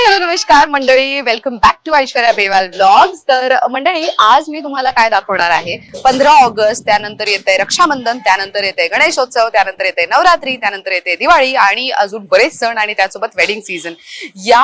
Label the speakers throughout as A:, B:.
A: हाय hello नमस्कार मंडळी. Welcome back to Aishwarya Bewal blogs तर मंडळी आज मी तुम्हाला काय दाखवणार आहे? पंधरा ऑगस्ट त्यानंतर येते रक्षाबंधन त्यानंतर येते गणेशोत्सव त्यानंतर येते नवरात्री त्यानंतर येते दिवाळी आणि अजून बरेच सण आणि त्यासोबत वेडिंग सीझन या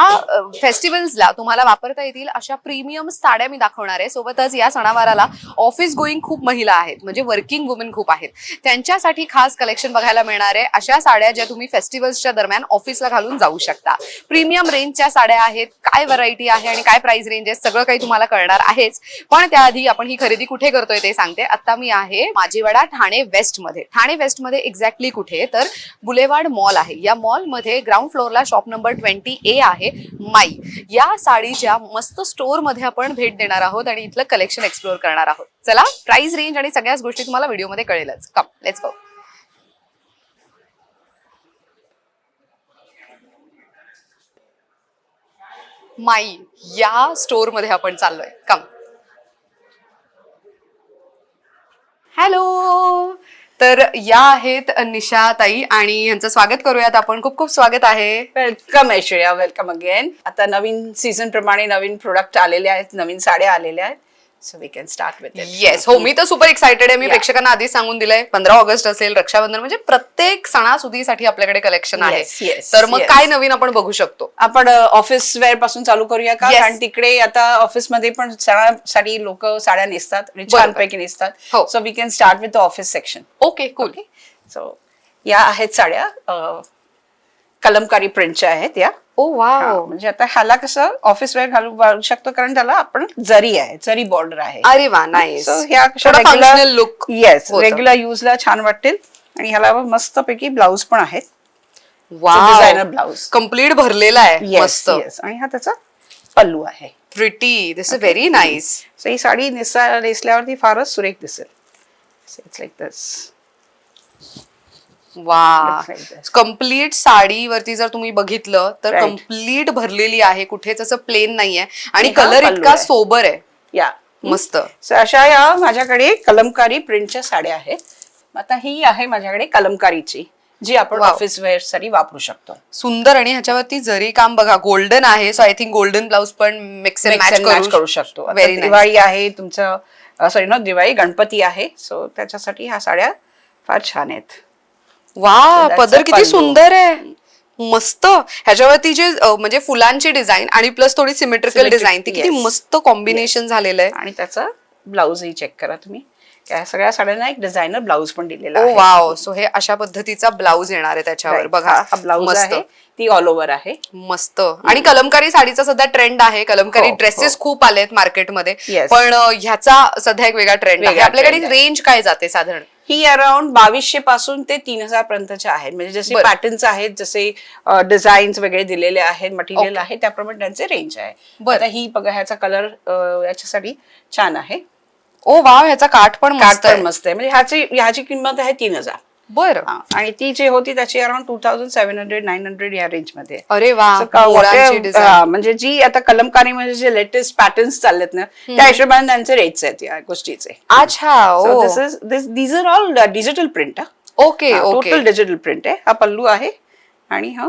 A: फेस्टिवल्सला तुम्हाला वापरता येतील अशा प्रीमियम साड्या मी दाखवणार आहे. सोबतच या सणावाराला ऑफिस गोईंग खूप महिला आहेत. म्हणजे वर्किंग वुमेन खूप आहेत. त्यांच्यासाठी खास कलेक्शन बघायला मिळणार आहे अशा साड्या ज्या तुम्ही फेस्टिवल्सच्या दरम्यान ऑफिसला घालून जाऊ शकता. प्रीमियम रेंजच्या साड्या आहेत काय व्हरायटी आहे आणि काय प्राइस रेंज आहे सगळं काही तुम्हाला कळणार आहेच. पण त्याआधी आपण ही खरेदी कुठे करतोय ते सांगते. आता मी आहे माझीवाडा ठाणे वेस्टमध्ये ठाणे वेस्टमध्ये एक्झॅक्टली कुठे? तर बुलेवाड मॉल आहे. या मॉलमध्ये ग्राउंड फ्लोअरला शॉप नंबर ट्वेंटी ए आहे माई. या साडीच्या मस्त स्टोरमध्ये आपण भेट देणार आहोत आणि इथलं कलेक्शन एक्सप्लोअर करणार आहोत. चला प्राइस रेंज आणि सगळ्याच गोष्टी तुम्हाला व्हिडिओमध्ये कळेलच. कम लेट्स गो माई या स्टोअरमध्ये आपण चाललोय. कम हॅलो तर या आहेत निशा ताई आणि यांचं स्वागत करूयात आपण. खूप खूप स्वागत आहे.
B: वेलकम ऐश्वर्या. वेलकम अगेन आता नवीन सीझन प्रमाणे नवीन प्रोडक्ट आलेले आहेत नवीन साड्या आलेल्या आहेत. So we can start with
A: yes हो मी तर सुपर एक्साइटेड आहे. मी. प्रेक्षकांना आधीच सांगून दिलंय पंधरा ऑगस्ट असेल रक्षाबंधन म्हणजे प्रत्येक सणासुदीसाठी आपल्याकडे कलेक्शन आहे. तर मग. काय नवीन आपण बघू शकतो?
B: आपण ऑफिस वेअरपासून चालू करूया का. कारण तिकडे आता ऑफिसमध्ये पण सणासाठी लोक साड्या नेसतात. छानपैकी. नेसतात. So we can start with the office section
A: okay cool
B: so या आहेत साड्या कलमकारी प्रिंटच्या आहेत या.
A: Oh wow.
B: म्हणजे आता ह्याला कसं ऑफिस वेअर घालू घालू शकतो कारण त्याला आपण जरी आहे जरी बॉर्डर आहे.
A: अरे वा
B: So, ह्या
A: लुक
B: येस रेग्युलर युजला छान वाटतील. आणि ह्याला मस्त पैकी ब्लाऊज पण आहेत. डिझायनर ब्लाऊज
A: कंप्लीट भरलेला आहे. मस्त.
B: येस आणि हा त्याचा पल्लू आहे.
A: Pretty this is very nice
B: so ही साडी नेसा नेसल्यावरती फारच सुरेख दिसेल. इट्स लाईक दिस
A: वा.
B: Looks like this.
A: कंप्लीट साडीवरती जर तुम्ही बघितलं तर
B: Right.
A: कंप्लीट भरलेली आहे. कुठेच असं प्लेन नाहीये. आणि
B: आणि हा
A: कलर
B: पल्लू
A: इतका
B: आहे.
A: सोबर आहे.
B: या
A: मस्त.
B: So, अशा या माझ्याकडे कलमकारी प्रिंटच्या साड्या आहेत. आता ही आहे माझ्याकडे कलमकारीची जी आपण
A: Wow.
B: ऑफिस वेअरसाठी वापरू शकतो.
A: सुंदर आणि ह्याच्यावरती जरी काम बघा गोल्डन आहे. So I think golden blouse पण मिक्स
B: Mix and match करू शकतो. आता
A: व्हेरी
B: दिवाळी आहे तुमचं सॉरी ना दिवाळी गणपती आहे. सो त्याच्यासाठी ह्या साड्या फार छान आहेत.
A: वा
B: So that's
A: पदर
B: a
A: किती
B: पल्लू.
A: सुंदर आहे. मस्त. ह्याच्यावरती जे अ, म्हणजे फुलांची डिझाईन आणि प्लस थोडी सिमेट्रिकल
B: Symmetric,
A: डिझाईन ती किती
B: yes.
A: मस्त कॉम्बिनेशन झालेलं आहे.
B: आणि त्याचा ब्लाऊजही चेक करा तुम्ही. या सगळ्या साड्यांना एक डिझायनर ब्लाऊज पण दिलेला
A: ओ
B: आहे.
A: वाव. सो हे अशा पद्धतीचा ब्लाऊज येणार आहे त्याच्यावर.
B: Right.
A: बघा.
B: हा- हा ब्लाऊज
A: मस्त.
B: आहे. ती ऑल ओव्हर आहे.
A: मस्त. आणि कलमकारी साडीचा सध्या ट्रेंड आहे. कलमकारी
B: हो,
A: ड्रेसेस
B: हो.
A: खूप आलेत मार्केटमध्ये
B: Yes.
A: पण अ, ह्याचा सध्या एक वेगळा ट्रेंड आहे.
B: वेगळा
A: आपल्याकडे
B: trend आहे.
A: रेंज काय जाते साधारण?
B: ही अराउंड बावीसशे पासून ते तीन हजार पर्यंतच्या आहेत म्हणजे जसे. पॅटर्न्स आहेत जसे डिझाईन्स वगैरे दिलेले आहेत मटेरियल. आहे त्याप्रमाणे त्यांचे रेंज आहे
A: बरं.
B: ही बघा ह्याचा कलर याच्यासाठी छान आहे
A: ओ वाव ह्याचा काठ पण
B: काठ पण मस्त आहे म्हणजे ह्याची ह्याची किंमत आहे तीन हजार
A: बरं.
B: आणि ती जी होती त्याची around two thousand seven hundred nine hundred या रेंजमध्ये.
A: अरे वा
B: म्हणजे जी आता कलमकारी म्हणजे जे लेटेस्ट पॅटर्न्स चाललेत ना त्या हिशोबाने त्यांचे रेट्स आहेत या गोष्टीचे.
A: अच्छा
B: this are all digital print
A: okay okay
B: total digital print आहे. हा पल्लू आहे. आणि हा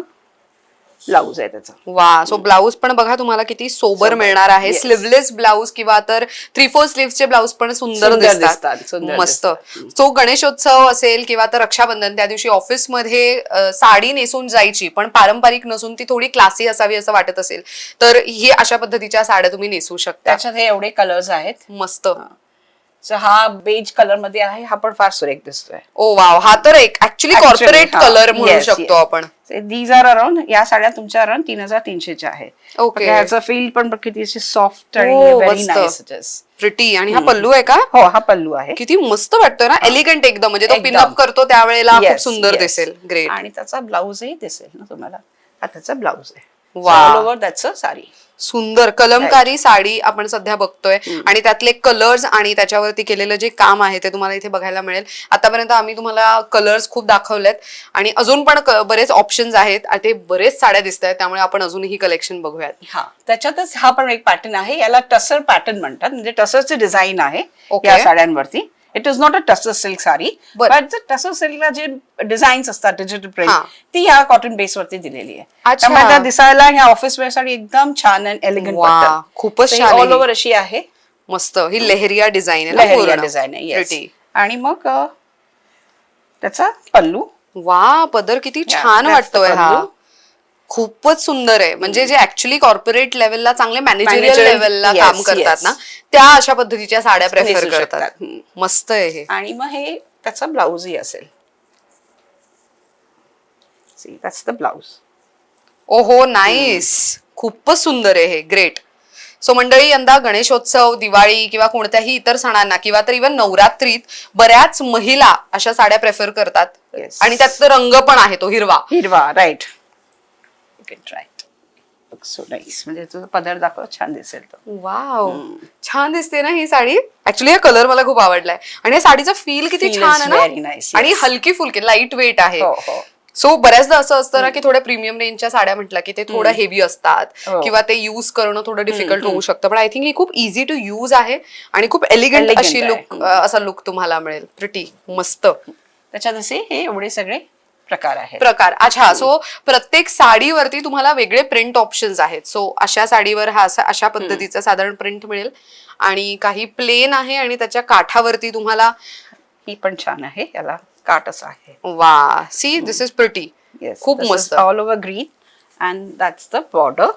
B: ब्लाऊज आहे त्याचा.
A: वा सो ब्लाऊज पण बघा तुम्हाला किती सोबर मिळणार आहे.
B: Yes.
A: स्लीवलेस ब्लाऊज किंवा तर थ्री फोर स्लीव्हचे ब्लाऊज पण सुंदर
B: सुंदर
A: दिसतात.
B: दिसतात, सुंदर
A: मस्त. सो गणेशोत्सव असेल किंवा तर रक्षाबंधन त्या दिवशी ऑफिसमध्ये अ, साडी नेसून जायची पण पारंपरिक नसून ती थोडी क्लासी असावी असं वाटत असेल तर ही अशा पद्धतीच्या साड्या तुम्ही नेसू शकता.
B: त्याच्यात हे एवढे कलर्स आहेत.
A: मस्त.
B: So, हा बेज कलरमध्ये आहे हा पण फार सुरेख दिसतोय.
A: Oh wow. हा तर एक ऍक्च्युली कॉर्पोरेट
B: हा.
A: कलर म्हणू
B: Yes,
A: शकतो
B: yes.
A: आपण.
B: दीज आर अराउंड या साड्या तुमच्या अराउंड तीन हजार तीनशेच्या आहे
A: Okay.
B: ह्याचं फील पण बघ किती सॉफ्ट आणि व्हेरी
A: मस्त.
B: नाईस
A: प्रिटी आणि हा पल्लू आहे का?
B: हो हा पल्लू आहे.
A: किती मस्त वाटतोय ना? एलिगंट एकदम. म्हणजे तो
B: एकदम.
A: पिनअप करतो त्यावेळेला खूप
B: Yes,
A: सुंदर
B: yes.
A: दिसेल. ग्रेट
B: आणि त्याचा ब्लाऊजही दिसेल ना तुम्हाला. हा त्याचा ब्लाऊज आहे.
A: Wow.
B: Over that's a sari.
A: सुंदर कलमकारी साडी आपण सध्या बघतोय. आणि त्यातले कलर्स आणि त्याच्यावरती केलेलं जे काम आहे ते तुम्हाला इथे बघायला मिळेल. आतापर्यंत आम्ही तुम्हाला कलर्स खूप दाखवलेत. आणि अजून पण बरेच ऑप्शन्स आहेत. आणि ते बरेच साड्या दिसत आहेत. त्यामुळे आपण अजूनही कलेक्शन बघूयात.
B: हा. त्याच्यातच हा पण एक पॅटर्न आहे. याला टसर पॅटर्न म्हणतात. म्हणजे टसरचे डिझाईन आहे. या साड्यांवरती. It is not a tussar silk sari. But tussar सिल्कला जे डिझाईन्स असतात डिजिटल प्रिंट. ती ह्या कॉटन बेस वरती दिलेली आहे
A: अच्छा.
B: त्यामुळे त्या दिसायला ह्या ऑफिस वेअर साडी एकदम छान अँड एलिगंट
A: खूपच छान
B: ऑल. ओव्हर अशी आहे
A: मस्त ही लेहरिया डिझाईन आहे
B: लहरिया. डिझाईन आहे. आणि मग त्याचा पल्लू
A: वा पदर किती छान वाटतोय हा. खूपच सुंदर आहे. म्हणजे जे ऍक्च्युली कॉर्पोरेट लेवलला चांगले मॅनेजरियल लेवलला काम करतात. ना त्या अशा पद्धतीच्या साड्या प्रेफर करतात. मस्त आहे हे.
B: आणि मग हे त्याचा ब्लाऊजही असेल. द ब्लाऊज
A: ओहो नाईस खूपच सुंदर आहे हे. ग्रेट सो मंडळी यंदा गणेशोत्सव दिवाळी किंवा कोणत्याही इतर सणांना किंवा तर इव्हन नवरात्रीत बऱ्याच महिला अशा साड्या प्रेफर करतात.
B: Yes.
A: आणि त्यात रंग पण आहे तो हिरवा.
B: हिरवा right can try so nice म्हणजे तुझं पदर दाखव छान दिसेल तो.
A: वाव छान दिसते ना ही साडी? ऍक्च्युली हा कलर मला खूप आवडलाय. आणि या साडीचा फील किती
B: Feel
A: छान
B: is
A: आहे
B: very
A: ना
B: nice,
A: आणि
B: yes.
A: हलकी फुलकी लाइट वेट आहे.
B: हो हो.
A: सो बऱ्याचदा असं असतं ना की थोड्या प्रीमियम रेंजच्या साड्या म्हटलं की ते थोडं हेवी असतात.
B: हो.
A: किंवा ते युज करणं थोडं डिफिकल्ट होऊ शकतं. पण आय थिंक ही खूप इझी टू युज आहे आणि खूप एलिगंट
B: Elegant
A: अशी
B: आहे.
A: लुक असा लुक तुम्हाला मिळेल. प्रिटी मस्त.
B: त्याच्यात असे हे एवढे सगळे प्रकार आहेत.
A: प्रकार. अच्छा सो प्रत्येक साडीवरती तुम्हाला वेगळे प्रिंट ऑप्शन्स आहेत. सो अशा साडीवर हा असा अशा पद्धतीचा साधारण प्रिंट मिळेल. आणि काही प्लेन आहे आणि त्याच्या काठावरती तुम्हाला
B: ही पण छान आहे. याला काट असं आहे.
A: वा सी दिस इज प्रिटी खूप मस्त.
B: All over green and that's the border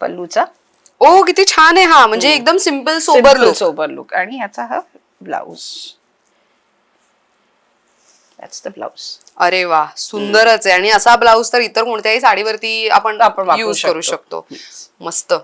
B: पल्लूचा.
A: Oh किती छान आहे हा. म्हणजे एकदम simple sober look
B: sober look आणि याचा हा ब्लाऊज दॅट्स द ब्लाऊज
A: अरे वा सुंदरच आहे. आणि असा ब्लाऊज तर इतर कोणत्याही साडीवरती आपण
B: आपण वापरू
A: युज करू
B: शकतो.
A: मस्त.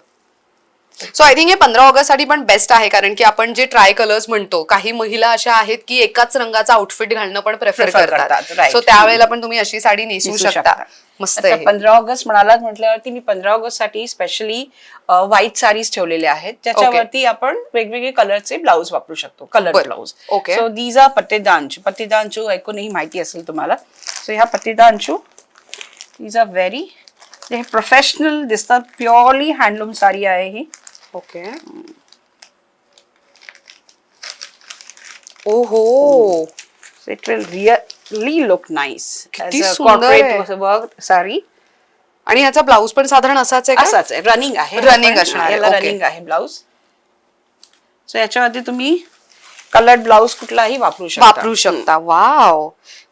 A: सो आय थिंक हे पंधरा ऑगस्टसाठी पण बेस्ट आहे कारण की आपण जे ट्राय कलर्स म्हणतो काही महिला अशा आहेत की एकाच रंगाचा आउटफिट घालणं पण प्रेफर करतात. सो त्यावेळेला पण तुम्ही अशी साडी नेसू शकता. मस्त आहे.
B: पंधरा ऑगस्ट म्हणालात म्हटल्यावरती मी पंधरा ऑगस्टसाठी स्पेशली व्हाईट साडीज ठेवलेले आहेत. ज्याच्यावरती आपण वेगवेगळे कलरचे ब्लाऊज वापरू शकतो. कलर
A: बरं.
B: Blouse
A: Okay.
B: So these are Pattedanchu Pattedanchu ऐकूनही माहिती असेल तुम्हाला. सो ह्या पत्तेदांचू दीज आर व्हेरी हे प्रोफेशनल दिसतात. प्युअरली हँडलूम साडी आहे ही.
A: ओके ओहो.
B: It will really look nice
A: किती सुंदर आहे.
B: वर्क साडी
A: आणि ह्याचा ब्लाऊज पण साधारण असाच आहे?
B: असाच आहे. रनिंग आहे. आपण-
A: असणार आहे.
B: रनिंग आहे ब्लाऊज सो याच्यामध्ये तुम्ही कलर्ड ब्लाऊज कुठलाही वापरू शकता.
A: वापरू शकता. वाव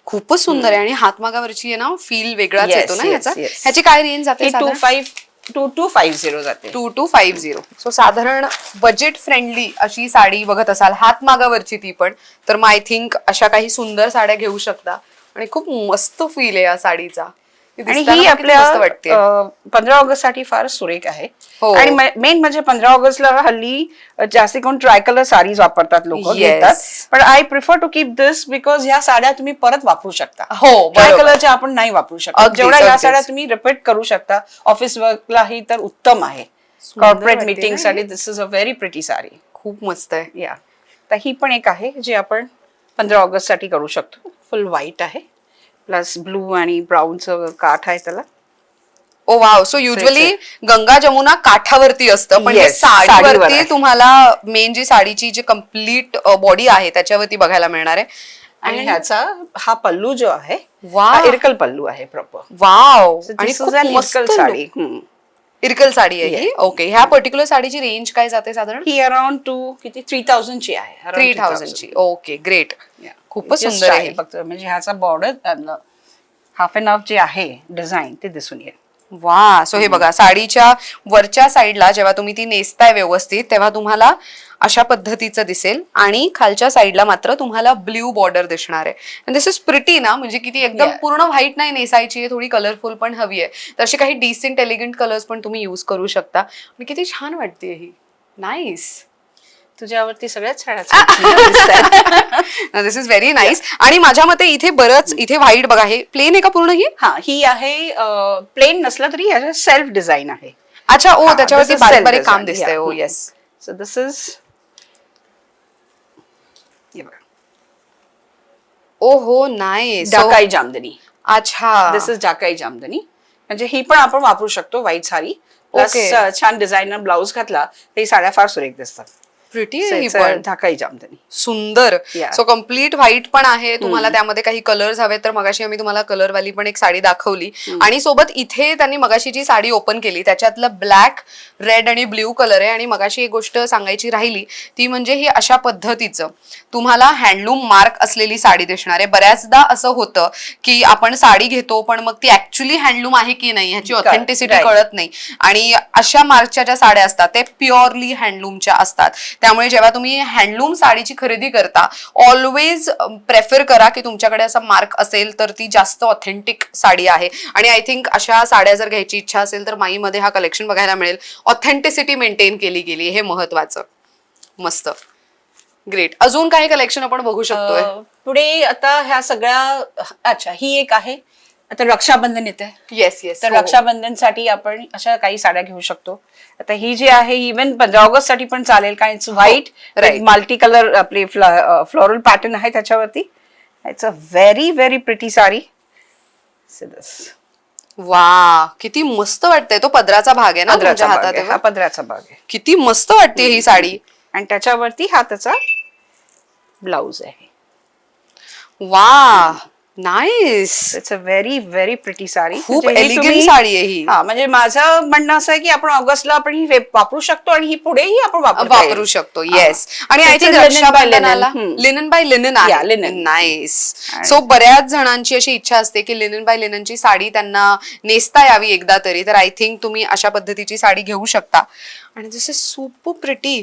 A: खूपच सुंदर आहे. आणि हातमागावरची आहे ना फील वेगळाच येतो ना
B: yes,
A: ह्याचा काय रेंज जाते
B: two five two two five zero जाते.
A: Two two five zero so साधारण बजेट फ्रेंडली अशी साडी बघत असाल हात मागावरची ती पण तर मग आय थिंक अशा काही सुंदर साड्या घेऊ शकता. आणि खूप मस्त फील आहे या साडीचा.
B: आणि ही आपल्या पंधरा ऑगस्टसाठी फार सुरेख आहे.
A: हो.
B: आणि मेन म्हणजे पंधरा ऑगस्टला हल्ली जास्ती कोण ट्राय कलर साडीज वापरतात लोक. घेतात. पण I prefer to keep this because ह्या साड्या तुम्ही परत वापरू शकता.
A: हो,
B: ट्राय
A: बरोबर.
B: कलरच्या आपण नाही वापरू शकता. जेवढ्या या. साड्या तुम्ही रिपीट करू शकता ऑफिस वर्कलाही तर उत्तम आहे. कॉर्पोरेट
A: मीटिंगसाठी?
B: This is a very pretty sari.
A: खूप मस्त आहे.
B: या तर ही पण एक आहे जी आपण पंधरा ऑगस्टसाठी करू शकतो. फुल व्हाईट आहे. प्लस ब्लू आणि ब्राऊनचं काठ आहे त्याला.
A: ओ wow. So usually Ganga Jamuna काठावरती असतं पण हे
B: Yes, साडीवर
A: साडीवरती
B: आहे.
A: तुम्हाला मेन जी साडीची जी कंप्लीट बॉडी आहे त्याच्यावरती बघायला मिळणार आहे.
B: आणि ह्याचा हा पल्लू जो आहे
A: वा.
B: हा इरकल पल्लू आहे प्रॉपर
A: वाव.
B: आणि
A: आणि खूप मस्त
B: इरकल
A: look.
B: साडी. हम्म.
A: इरकल साडी आहे ही? ओके ह्या पर्टिक्युलर साडीची रेंज काय जाते साधारण?
B: ही अराउंड टू किती? थ्री थाउजंड ची आहे.
A: थ्री
B: 3,000.
A: थाउजंडची ओके ग्रेट
B: Yeah.
A: खूपच
B: Just
A: सुंदर
B: आहे फक्त. म्हणजे ह्याचा बॉर्डर हाफ अँड हाफ जे आहे डिझाईन ते दिसून येईल.
A: वा सो हे बघा साडीच्या वरच्या साईडला जेव्हा तुम्ही ती नेसताय व्यवस्थित तेव्हा तुम्हाला अशा पद्धतीचं दिसेल. आणि खालच्या साईडला मात्र तुम्हाला ब्ल्यू बॉर्डर दिसणार आहे. दिस इज प्रिटी ना? म्हणजे किती एकदम. पूर्ण व्हाईट नाही नेसायची आहे थोडी कलरफुल पण हवी आहे. तर असे काही डिसेंट एलिगंट कलर्स पण तुम्ही युज करू शकता. किती छान वाटते ही. नाईस
B: तुझ्यावरती सगळ्यात छान
A: दिस इज व्हेरी नाईस आणि माझ्या मते इथे बरंच इथे व्हाईट बघा हे प्लेन आहे का पूर्ण ही?
B: हा ही आहे प्लेन नसलं तरी ह्याच्या सेल्फ डिझाईन आहे.
A: अच्छा ओ त्याच्यावरती बारीक बारीक काम दिसतंय. Oh. Yes
B: so this is
A: ओ हो नाईस
B: जाकाई जामदनी
A: अच्छा.
B: दिस इज जाकाई जामदनी म्हणजे ही पण आपण वापरू शकतो व्हाईट साडी. प्लस. छान डिझायनर ब्लाऊज घातला तरी साड्या फार सुरेख दिसतात.
A: प्रिटी ही पण
B: ढाकाई जामदानी
A: सुंदर. सो कंप्लीट व्हाईट पण आहे. तुम्हाला त्यामध्ये काही कलर्स हवे तर मगाशी आम्ही तुम्हाला कलर वाली पण एक साडी दाखवली. आणि सोबत इथे त्यांनी मगाशी जी साडी ओपन केली त्याच्यातलं ब्लॅक रेड आणि ब्ल्यू कलर आहे. आणि मगाशी एक गोष्ट सांगायची राहिली ती म्हणजे ही अशा पद्धतीचं. तुम्हाला हँडलूम मार्क असलेली साडी दिसणार आहे. बऱ्याचदा असं होतं की आपण साडी घेतो पण मग ती ऍक्च्युली हँडलूम आहे की नाही ह्याची ऑथेंटिसिटी. कळत नाही. आणि अशा मार्कच्या ज्या साड्या असतात ते प्युअरली हँडलूमच्या असतात. त्यामुळे जेव्हा तुम्ही हँडलूम साडीची खरेदी करता ऑलवेज प्रेफर करा की तुमच्याकडे असा मार्क असेल तर ती जास्त ऑथेंटिक साडी आहे. आणि आय थिंक अशा साड्या जर घ्यायची इच्छा असेल तर माईमध्ये हा कलेक्शन बघायला मिळेल. ऑथेंटिसिटी मेंटेन केली गेली हे महत्वाचं. मस्त. ग्रेट अजून काही कलेक्शन आपण बघू शकतोय?
B: पुढे आता ह्या सगळ्या अच्छा ही एक आहे. आता रक्षाबंधन येते
A: येस येस
B: तर रक्षाबंधनसाठी आपण अशा काही साड्या घेऊ शकतो. आता ही जी आहे इव्हन पंधरा ऑगस्टसाठी पण चालेल कारण it's white
A: right.
B: Multi colour आपली फ्लोरल पॅटर्न आहे त्याच्यावरती. It's a very very pretty sari.
A: वा किती मस्त वाटतंय. तो पदराचा भाग आहे ना तुमच्या हातात
B: हा
A: तेव्हा?
B: पदराचा भाग आहे.
A: किती मस्त वाटते ही साडी.
B: आणि त्याच्यावरती हा त्याचा ब्लाउज आहे.
A: वा. Nice
B: it's a very very pretty sari
A: खूप
B: म्हणजे ही
A: elegant
B: तुम्ही-
A: साडी आहे ही.
B: हा म्हणजे माझं म्हणणं असं आहे की आपण ऑगस्टला आपण ही वे- वापरू शकतो आणि ही पुढेही आपण वापरता येईल.
A: वापरू शकतो येस आणि I think
B: a linen by
A: रक्षाबंधनाला
B: linen. Hmm.
A: Linen by linen
B: Yeah,
A: आहे
B: linen.
A: नाईस
B: आणि-
A: सो बऱ्याच जणांची अशी इच्छा असते की लिनन बाय लिननची साडी त्यांना नेसता यावी एकदा तरी तर आय थिंक तुम्ही अशा पद्धतीची साडी घेऊ शकता आणि जसे सुप प्रिटी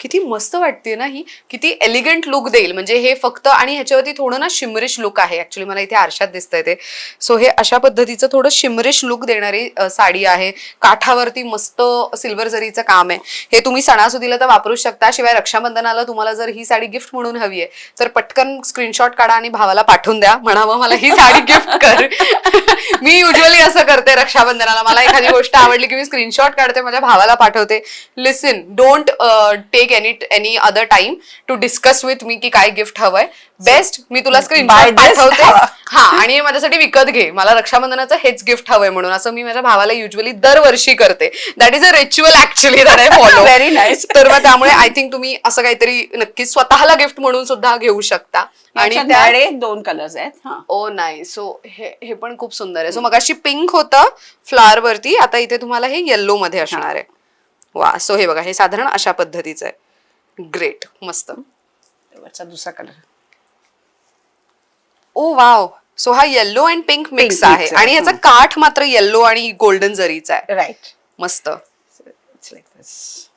A: किती मस्त वाटते ना ही. किती एलिगंट लुक देईल. म्हणजे हे फक्त आणि ह्याच्यावरती थोडं ना शिमरिश लुक आहे. ऍक्च्युली मला इथे आरशात दिसतंय ते. सो हे अशा पद्धतीचं थोडं शिमरिश लुक देणारी साडी आहे. काठावरती मस्त सिल्वर जरीचं काम आहे. हे तुम्ही सणासुदीला तर वापरू शकता. शिवाय रक्षाबंधनाला तुम्हाला जर ही साडी गिफ्ट म्हणून हवी आहे तर पटकन स्क्रीनशॉट काढा आणि भावाला पाठवून द्या. म्हणावं मला ही साडी गिफ्ट कर. मी युजली असं करते रक्षाबंधनाला. मला एखादी गोष्ट आवडली की मी स्क्रीनशॉट काढते माझ्या भावाला पाठवते. Listen don't take any any other time to discuss with me की काय गिफ्ट हवंय. बेस्ट मी तुला
B: this.
A: पाठवते. हा आणि हे माझ्यासाठी विकत घे. मला रक्षाबंधनाचं हेच गिफ्ट हवंय म्हणून. असं मी माझ्या भावाला युजली दरवर्षी करते. That is a ritual actually that I follow
B: Very nice.
A: तर मग त्यामुळे आय थिंक तुम्ही असं काहीतरी नक्कीच स्वतःला गिफ्ट म्हणून सुद्धा घेऊ शकता. आणि
B: दोन कलर्स आहेत
A: ओ नाही सो हे पण खूप सुंदर आहे. सो मग अशी पिंक होतं फ्लावर वरती. आता इथे तुम्हाला हे येल्लो मध्ये असणार आहे. वा सो हे बघा हे साधारण अशा पद्धतीचं आहे. ग्रेट मस्त.
B: वरचा दुसरा कलर
A: ओ वाव सो हा yellow and pink mix
B: mix
A: आहे.
B: आहे,
A: आणि याचा. काठ मात्र येल्लो आणि गोल्डन जरीचा आहे.
B: राईट
A: मस्त.
B: इट्स लाईक दिस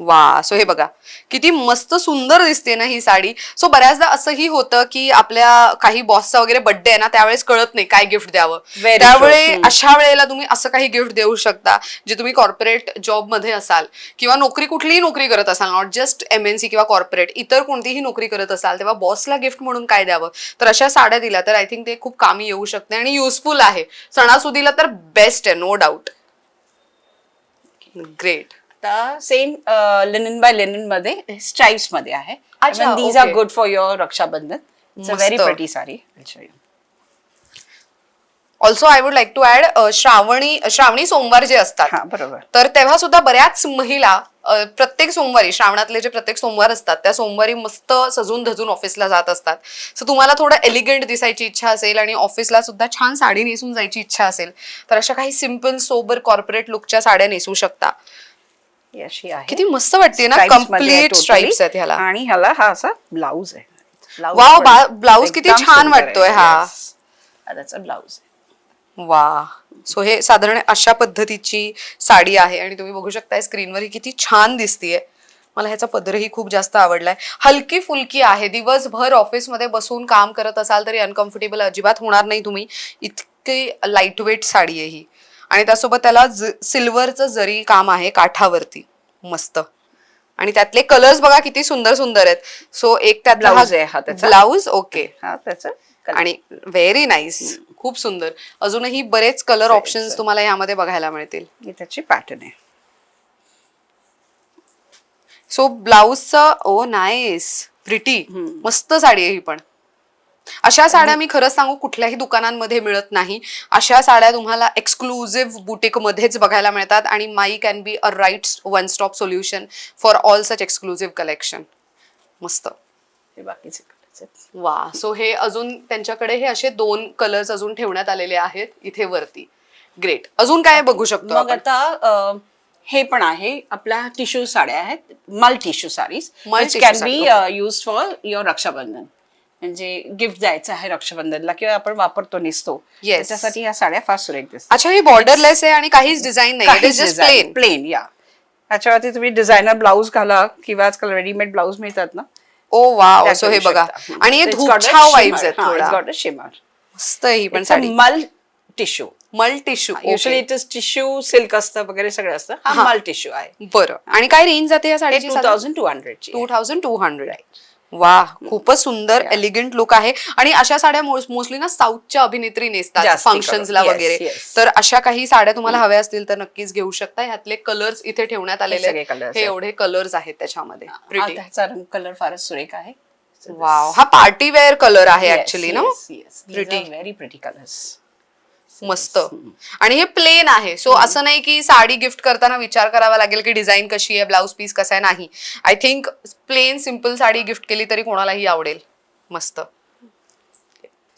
A: वा सो हे बघा. किती मस्त सुंदर दिसते ना ही साडी. सो बऱ्याचदा असंही होतं की आपल्या काही बॉसचा वगैरे बर्थडे आहे ना त्यावेळेस कळत नाही काय गिफ्ट द्यावं.
B: हम्म.
A: अशा वेळेला तुम्ही असं काही गिफ्ट देऊ शकता जे तुम्ही कॉर्पोरेट जॉबमध्ये असाल. किंवा नोकरी कुठलीही नोकरी करत असाल नॉट जस्ट एमएनसी किंवा कॉर्पोरेट इतर कोणतीही नोकरी करत असाल तेव्हा बॉसला गिफ्ट म्हणून काय द्यावं? तर अशा साड्या दिल्या तर आय थिंक ते खूप कामी येऊ शकते आणि युजफुल आहे. सणासुदीला तर बेस्ट आहे नो डाऊट ग्रेट
B: आता सेम लिनन बाय लिननमध्ये स्ट्राईप्समध्ये आहे.
A: अच्छा,
B: these are. Good for your Rakshabandhan it's a very
A: मस्त.
B: Pretty sari
A: also I would like to add Shravani Shravani Somvar जे असतात
B: हा बरोबर.
A: तर तेव्हा सुद्धा बऱ्याच महिला अ, प्रत्येक सोमवारी श्रावणातले जे प्रत्येक सोमवार असतात त्या सोमवारी मस्त सजून धजून ऑफिसला जात असतात. सो तुम्हाला थोडं एलिगंट दिसायची इच्छा असेल आणि ऑफिसला सुद्धा छान साडी नेसून जायची इच्छा असेल तर अशा काही सिंपल सोबर कॉर्पोरेट लुकच्या साड्या नेसू शकता.
B: ही अशी आहे.
A: किती मस्त वाटते ना
B: Stripes मध्ये आहे
A: कंप्लीट
B: totally.
A: स्ट्राईप्स आहेत ह्याला.
B: आणि ह्याला हा असा ब्लाऊज आहे. Blouse
A: वाव,
B: पण
A: बा- blouse किती
B: एकदम
A: छान
B: सुंदर आहे.
A: वाटतोय हा.
B: Yes. हा त्याचा ब्लाऊज
A: वा सो हे साधारण अशा पद्धतीची साडी आहे आणि तुम्ही बघू शकताय स्क्रीनवर ही किती छान दिसतीये. मला ह्याचा पदरही खूप जास्त आवडलाय. हलकी फुलकी आहे. दिवसभर ऑफिसमध्ये बसून काम करत असाल तरी अनकम्फर्टेबल अजिबात होणार नाही तुम्ही. इतकी लाइट वेट साडी आहे ही. आणि त्यासोबत त्याला सिल्वरचं जरी काम आहे काठावरती मस्त. आणि त्यातले कलर्स बघा किती सुंदर सुंदर आहेत. सो एक त्यातला
B: Blouse आहे हा त्याचा.
A: ब्लाऊज ओके
B: हा त्याचा.
A: आणि व्हेरी नाईस खूप सुंदर. अजूनही बरेच कलर ऑप्शन्स तुम्हाला यामध्ये बघायला मिळतील.
B: त्याची पॅटर्न आहे.
A: सो ब्लाऊजचा ओ नाईस प्रिटी मस्त साडी आहे ही पण. अशा साड्या मी खरंच सांगू कुठल्याही दुकानांमध्ये मिळत नाही. अशा साड्या तुम्हाला एक्सक्लुझिव्ह बुटीक मध्येच बघायला मिळतात आणि Mai can be a right one stop solution for all such exclusive collection मस्त.
B: हे बाकीचे.
A: वा. सो हे अजून त्यांच्याकडे हे असे दोन कलर्स अजून ठेवण्यात आलेले आहेत इथे वरती. ग्रेट अजून काय बघू शकतो
B: मग
A: आपण?
B: आता अं, हे पण आहे. आपल्या टिश्यू साड्या आहेत mul tissue saris
A: tissue
B: can
A: sari,
B: be use for your Rakshabandhan. म्हणजे गिफ्ट द्यायचं आहे रक्षाबंधनला किंवा आपण वापरतो नेसतो.
A: Yes.
B: त्याच्यासाठी ह्या साड्या फार सुरेख दिसतात.
A: अच्छा हे बॉर्डरलेस आहे आणि काहीच डिझाईन नाही it is just plain
B: plain या. त्याच्यावरती तुम्ही डिझायनर ब्लाऊज घाला किंवा आजकाल रेडीमेड ब्लाऊज मिळतात ना?
A: ओ वाव.
B: त्या
A: सो हे
B: करू
A: बघा.
B: शकता.
A: आणि हे
B: It's
A: धूप
B: got a
A: छाव
B: shimmer.
A: वाईब्स आहेत
B: हा, it's
A: थोडा.
B: got a shimmer.
A: मस्त ही पण
B: It's a
A: sari.
B: Mul tissue
A: mul tissue
B: usually it is tissue silk असतं वगैरे सगळं असतं. हा
A: हा.
B: मल टिश्यू आहे.
A: बरं. आणि काय रेंज जाते या साडीची
B: two thousand two hundred
A: two thousand two hundred वा खूपच सुंदर एलिगंट लुक आहे. आणि अशा साड्या मोस्टली ना साऊथच्या अभिनेत्री नेसतात फंक्शन्सला वगैरे. तर अशा काही साड्या तुम्हाला हव्या असतील तर नक्कीच घेऊ शकता. ह्यातले कलर्स इथे ठेवण्यात आलेले हे. एवढे कलर्स आहेत त्याच्यामध्ये.
B: कलर फारच सुरेख आहे.
A: वाव हा पार्टी वेअर कलर आहे ऍक्च्युली ना Pretty.
B: व्हेरी प्रिटी कलर्स
A: मस्त. आणि हे प्लेन आहे. सो असं नाही की साडी गिफ्ट करताना विचार करावा लागेल की डिझाईन कशी आहे ब्लाऊज पीस कसा आहे नाही. I think plain simple sari gift केली तरी कोणालाही आवडेल. मस्त.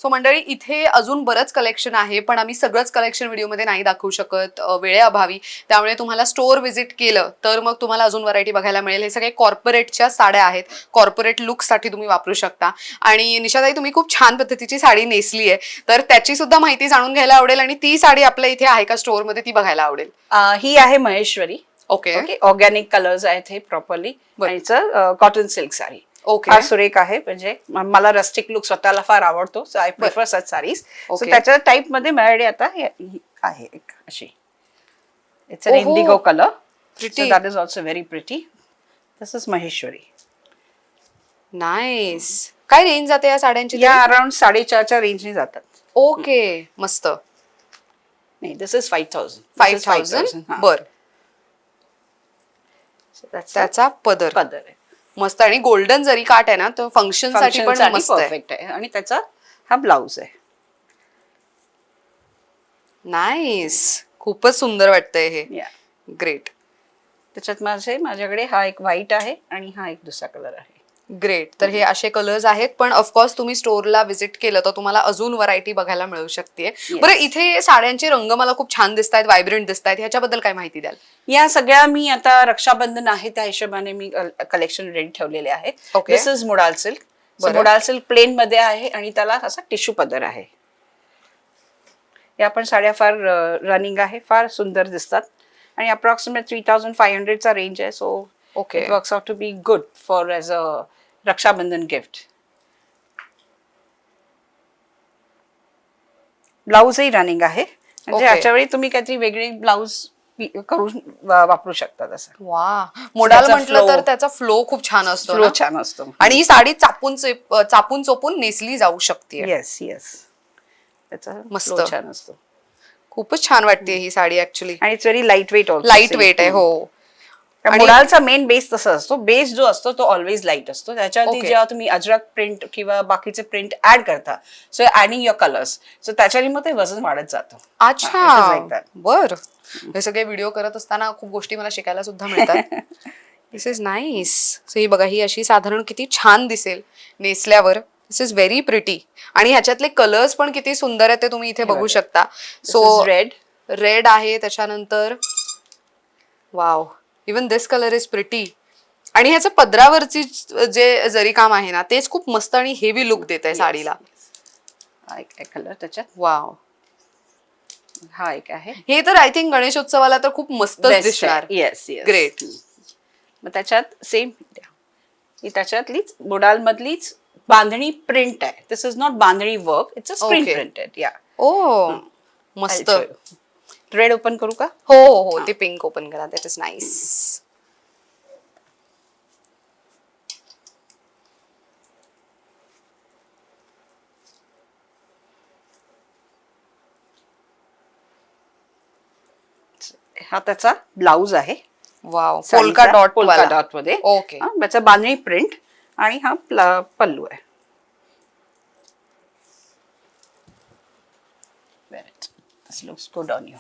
A: सो मंडळी इथे अजून बरंच कलेक्शन आहे पण आम्ही सगळंच कलेक्शन व्हिडिओमध्ये नाही दाखवू शकत. वेळेअभावी त्यामुळे तुम्हाला स्टोअर व्हिजिट केलं तर मग तुम्हाला अजून व्हरायटी बघायला मिळेल. हे सगळे कॉर्पोरेटच्या साड्या आहेत. कॉर्पोरेट लुकसाठी तुम्ही वापरू शकता. आणि निशाताई तुम्ही खूप छान पद्धतीची साडी नेसली आहे तर त्याची सुद्धा माहिती जाणून घ्यायला आवडेल आणि ती साडी आपल्या इथे आहे का स्टोअरमध्ये ती बघायला आवडेल.
B: ही आहे Maheshwari.
A: Okay
B: okay organic colours आहेत हे properly. Cotton silk sari.
A: Okay
B: फार सुरेख आहे. म्हणजे मला रस्टिक लुक स्वतःला फार आवडतो. So I prefer such saris so. त्याच्या टाईपमध्ये माझ्याकडे आता आहे एक अशी. इट्स अन
A: ओहो.
B: Indigo colour
A: Pretty.
B: That is also very pretty this is Maheshwari
A: nice काय रेंज जाते या साड्यांची
B: या अराउंड साडेचारच्या रेंजने जातात.
A: ओके मस्त.
B: नाही this is five thousand
A: five thousand बर. त्याचा पदर.
B: पदर आहे.
A: मस्त आणि गोल्डन जरी काट आहे ना तर फंक्शनसाठी पण मस्त आहे.
B: परफेक्ट आहे. आणि त्याचा हा ब्लाउज आहे.
A: नाईस खूपच सुंदर वाटतंय हे. ग्रेट
B: त्याच्यात माझे माझ्याकडे हा एक व्हाईट आहे आणि हा एक दुसरा कलर आहे.
A: ग्रेट तर हे असे कलर्स आहेत पण ऑफकोर्स तुम्ही स्टोअरला व्हिजिट केलं तर तुम्हाला अजून व्हरायटी बघायला मिळू शकते. बरं इथे साड्यांचे रंग मला खूप छान दिसत आहेत व्हायब्रंट दिसत आहेत ह्याच्याबद्दल काय माहिती द्याल?
B: या सगळ्या मी आता रक्षाबंधन आहे त्या हिशोबाने मी कलेक्शन रेडी ठेवलेले आहे. This is modal silk. Modal silk plain मध्ये आहे आणि त्याला असा टिश्यू पदर आहे. या पण साड्या फार रनिंग आहे फार सुंदर दिसतात. आणि अप्रॉक्सिमेट थ्री थाउजंड फाईव्ह हंड्रेडचा रेंज आहे so. It works out to be good for as a Rakshabandhan gift. ब्लाऊजही running आहे. म्हणजे. याच्या वेळी तुम्ही काहीतरी वेगळी ब्लाऊज करून वा- वापरू शकता तसं
A: वा. मोडाल म्हटलं. तर त्याचा फ्लो खूप छान असतो
B: फ्लो. छान असतो.
A: आणि ही साडी चापून चेप- चापून चोपून नेसली जाऊ शकते.
B: येस येस त्याचा
A: मस्त.
B: छान असतो.
A: खूपच छान वाटते ही साडी ऍक्च्युली
B: आणि it's very light weight
A: light weight आहे हो.
B: मुडालचा मेन बेस तसा असतो. बेस जो असतो तो ऑलवेज लाइट असतो. त्याच्यावरती. जेव्हा तुम्ही अजरक प्रिंट किंवा बाकीचे प्रिंट ऍड करता so adding your colours so त्याच्याने मग ते वजन वाढत जातं.
A: अच्छा. बर. हे सगळे व्हिडिओ करत असताना खूप गोष्टी मला शिकायला सुद्धा मिळतात. दिस इज नाईस सो ही बघा ही अशी साधारण किती छान दिसेल नेसल्यावर. दिस इज व्हेरी प्रिटी आणि ह्याच्यातले कलर्स पण किती सुंदर आहेत ते तुम्ही इथे बघू शकता. सो
B: रेड
A: रेड आहे त्याच्यानंतर. Wow even this colour is pretty आणि ह्याचं पदरावरची जे जरी काम आहे ना तेच खूप मस्त आणि हेवी लुक देत आहे साडीला.
B: कलर त्याच्यात.
A: वाव
B: हा एक आहे.
A: हे तर आय थिंक गणेशोत्सवाला तर खूप मस्त दिसणार.
B: Yes
A: Great.
B: मग त्याच्यात सेम ही त्याच्यातलीच बुडाल मधलीच बांधणी प्रिंट आहे. This is not bandhani work it's a screen. Printed या
A: ओ मस्त.
B: रेड ओपन करू का?
A: हो हो हो ते पिंक ओपन करा दॅट इज नाईस
B: हा त्याचा ब्लाऊज आहे.
A: वाव पोलका डॉट
B: पोलका डॉटमध्ये.
A: ओके
B: त्याचा बांधणी प्रिंट आणि हा प्ल- पल्लू आहे. Looks good on you.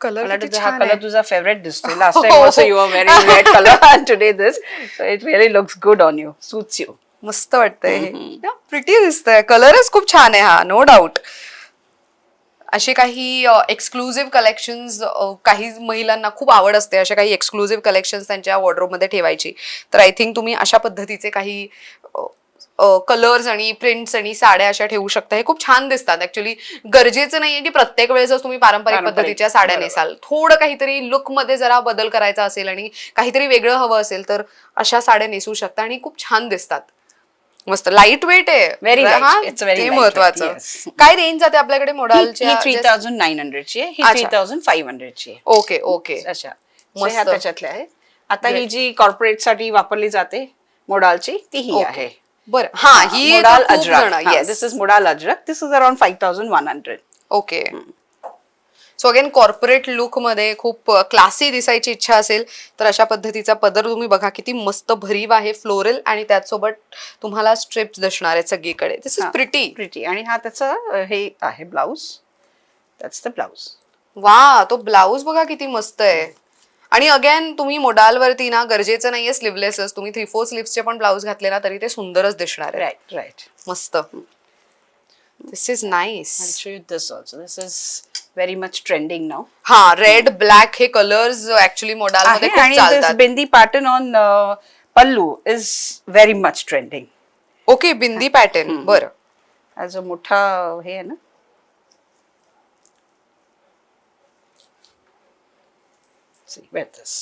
A: Colour
B: हा कलर. तुझा फेवरेट दिसतोय. Last time also you are wearing red colour and today this so it really looks good on you suits you
A: मस्त वाटतंय. हे प्रिटी दिसतंय. कलरच खूप छान आहे हा नो डाऊट असे काही एक्सक्लुझिव्ह कलेक्शन्स काही महिलांना खूप आवड असते. अशा काही एक्सक्लुझिव्ह कलेक्शन्स त्यांच्या वॉर्ड्रोबमध्ये ठेवायची. तर आय थिंक तुम्ही अशा पद्धतीचे काही कलर्स आणि प्रिंट्स आणि साड्या अशा ठेवू शकता हे खूप छान दिसतात ऍक्च्युली गरजेचं नाहीये की प्रत्येक वेळेस तुम्ही पारंपरिक पद्धतीच्या साड्या. नेसाल थोडं काहीतरी लुकमध्ये जरा बदल करायचा असेल आणि काहीतरी वेगळं हवं असेल तर अशा साड्या नेसू शकता आणि खूप छान दिसतात मस्त लाइट वेट आहे. हा, ते
B: lightweight,
A: महत्वाचं. काय रेंज जाते आपल्याकडे मोडालच्या
B: थ्री थाउजंड नाईन हंड्रेडची आहे
A: अच्छा.
B: थ्री थाउजंड फाईव्ह हंड्रेडची आहे
A: ओके ओके.
B: ह्या त्याच्यातल्या आहेत आता ही. जी कॉर्पोरेटसाठी वापरली जाते मोडालची ती ही
A: Okay.
B: आहे
A: बरं. हा ही
B: मोडाल
A: तर खूप जण
B: Ajrak
A: yes
B: this is modal Ajrak. This is around five thousand one hundred
A: okay so again corporate लुकमध्ये खूप क्लासी दिसायची इच्छा असेल तर अशा पद्धतीचा पदर तुम्ही बघा किती मस्त भरीव आहे फ्लोरल आणि त्याचसोबत तुम्हाला स्ट्रिप्स दिसणार आहेत सगळीकडे. दिस इज प्रिटी
B: प्रिटी आणि हा त्याचा अ, हे आहे ब्लाऊज दॅट्स द ब्लाऊज
A: वा तो ब्लाऊज बघा किती मस्त आहे. आणि अगेन तुम्ही मोडालवरती ना गरजेचं नाहीये स्लीवलेसच तुम्ही थ्री फोर स्लीव्सचे पण ब्लाऊज घातले ना तरी ते सुंदरच दिसणार आहे
B: राईट राईट
A: मस्त. This is nice
B: this also this is very much trending now
A: हा रेड ब्लॅक हे कलर्स ऍक्च्युली मोडालमध्ये खूप
B: आणि दिस
A: चालतात
B: bindi pattern on pallu is very much trending
A: okay bindi pattern बरं.
B: मोठा हे आहे ना This.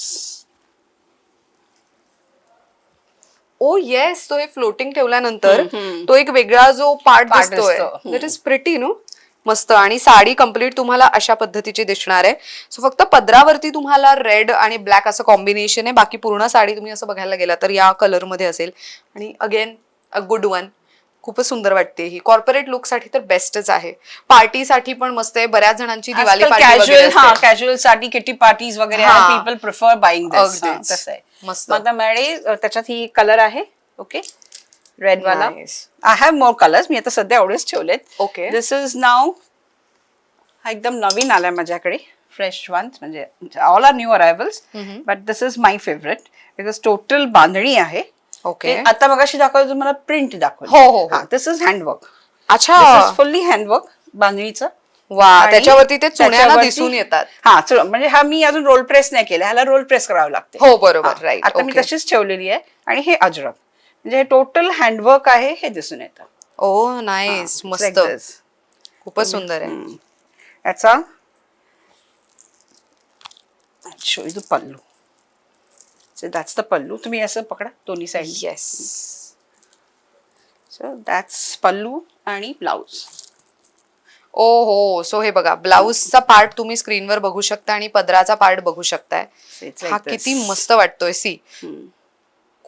A: ओ येस तो हे फ्लोटिंग ठेवल्यानंतर तो एक वेगळा जो पार्ट दिसतोय.
B: दिसतो.
A: दॅट इज प्रिटी नो मस्त. आणि साडी कंप्लीट तुम्हाला अशा पद्धतीची दिसणार आहे. सो फक्त पदरावरती तुम्हाला रेड आणि ब्लॅक असं कॉम्बिनेशन आहे. बाकी पूर्ण साडी तुम्ही असं बघायला गेला तर या कलरमध्ये असेल. आणि अगेन अ गुड वन खूपच सुंदर वाटते. ही कॉर्पोरेट लुकसाठी तर बेस्टच आहे. पार्टीसाठी पण मस्त आहे. बऱ्याच जणांची दिवाळी
B: आजकाल
A: पार्टी वगैरे
B: कॅज्युअल हा. कॅज्युअलसाठी किटी पार्टीज वगैरे. पीपल प्रिफर बाईंग दिस
A: अगदीच.
B: तसं आहे.
A: मस्त.
B: मग आता मॅडे अ, त्याच्यात ही कलर आहे. ओके रेड वाला. आय हॅव मोर कलर्स मी आता सध्या एवढेच ठेवलेत.
A: Okay.
B: दिस इज नाव हा एकदम नवीन आलाय माझ्याकडे. फ्रेश वन म्हणजे all are new arrivals but this is my favourite because total bandhani आहे.
A: ओके
B: आता मगाशी दाखवलं तुम्हाला प्रिंट दाखवलं.
A: हो, हो,
B: दिस इज हँडवर्क
A: अच्छा.
B: फुल्ली हँडवर्क बांधणीचं.
A: वा
B: आणि
A: त्याच्यावरती ते
B: त्याच्यावरती-
A: दिसून येतात.
B: हा चु- म्हणजे हा मी अजून रोल प्रेस नाही केला ह्याला रोल प्रेस करावं लागते.
A: हो, बरोबर,
B: हा,
A: right,
B: आता मी. तशीच ठेवलेली आहे. आणि हे अजरक. म्हणजे हे टोटल हँडवर्क आहे हे दिसून येतं.
A: ओ नाईस
B: हा,
A: मस्त
B: like this.
A: खूपच सुंदर आहे.
B: याचा show pallu that's the pallu तुम्ही असं पकडा. दोन्ही side
A: yes
B: so that's pallu आणि ब्लाऊज
A: ओ हो सो हे बघा ब्लाऊजचा पार्ट तुम्ही स्क्रीनवर बघू शकता आणि पदराचा पार्ट बघू शकताय.
B: It's like
A: हा
B: this.
A: किती मस्त वाटतोय सी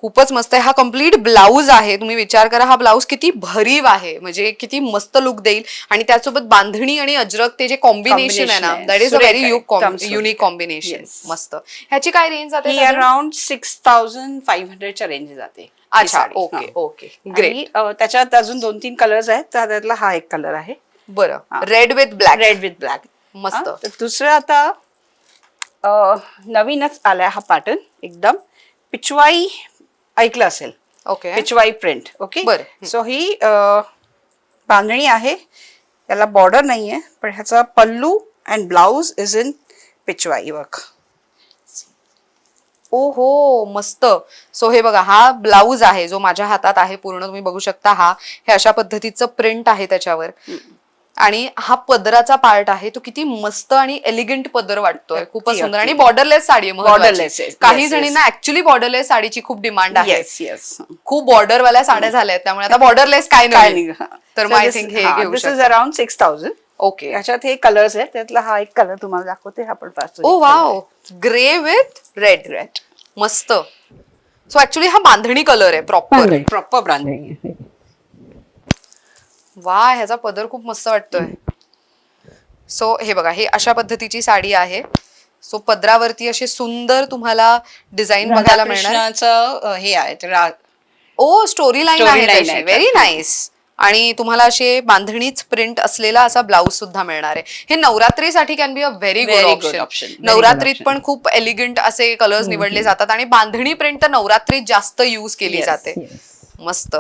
A: खूपच मस्त आहे हा कंप्लीट ब्लाऊज आहे तुम्ही विचार करा हा ब्लाऊज किती भरीव आहे म्हणजे किती मस्त लुक देईल आणि त्यासोबत बांधणी आणि अजरक ते जे कॉम्बिनेशन आहे ना. That is a very unique. Combination. मस्त ह्याची काय रेंज जाते?
B: अराउंड सिक्स थाउजंड फाईव्ह हंड्रेडच्या रेंज जाते
A: अच्छा. ओके. ओके ग्रेट
B: त्याच्यात अजून दोन तीन कलर्स आहेत त्या- त्यातला हा एक कलर आहे
A: बरं. Red with black
B: red with black
A: मस्त.
B: दुसरं आता नवीनच आलाय हा पॅटर्न एकदम पिचवाई ऐकलं असेल.
A: ओके.
B: पिचवाई प्रिंट ओके
A: बरं.
B: सो ही अ, बांधणी आहे. याला बॉर्डर नाहीये पण ह्याचा pallu and blouse is in Pichwai work
A: ओ हो मस्त. सो हे बघा हा ब्लाऊज आहे जो माझ्या हातात आहे पूर्ण तुम्ही बघू शकता हा. हे अशा पद्धतीचं प्रिंट आहे त्याच्यावर. आणि हा पदराचा पार्ट आहे तो किती मस्त आणि एलिगंट पदर वाटतोय. खूपच सुंदर. आणि. बॉर्डरलेस साडी आहे. काही जणींना ऍक्च्युली बॉर्डरलेस साडीची खूप डिमांड आहे.
B: येस येस
A: खूप बॉर्डर वाल्या साड्या झाल्या आहेत त्यामुळे आता बॉर्डरलेस काय नाही तर मग आय थिंक हे घेऊ
B: दिस इज
A: शकतो.
B: अराउंड सिक्स थाउजंड
A: ओके
B: याच्यात हे कलर्स आहेत त्यातला हा एक कलर तुम्हाला दाखवते हा पण पाच
A: ओ wow grey with red red मस्त. सो ऍक्च्युली हा बांधणी कलर आहे प्रॉपर
B: प्रॉपर बांधणी.
A: वा ह्याचा पदर खूप मस्त वाटतोय. सो हे बघा हे अशा पद्धतीची साडी आहे. सो पदरावरती असे सुंदर तुम्हाला डिझाईन बघायला मिळणार.
B: हे आहे
A: ओ स्टोरी लाईन आहे व्हेरी नाईस आणि तुम्हाला असे बांधणीच प्रिंट असलेला असा ब्लाऊज सुद्धा मिळणार आहे. हे नवरात्रीसाठी can be a very good
B: Very good
A: option नवरात्रीत. पण खूप एलिगंट असे कलर्स निवडले जातात. आणि बांधणी प्रिंट तर नवरात्रीत जास्त यूज केली जाते. मस्त.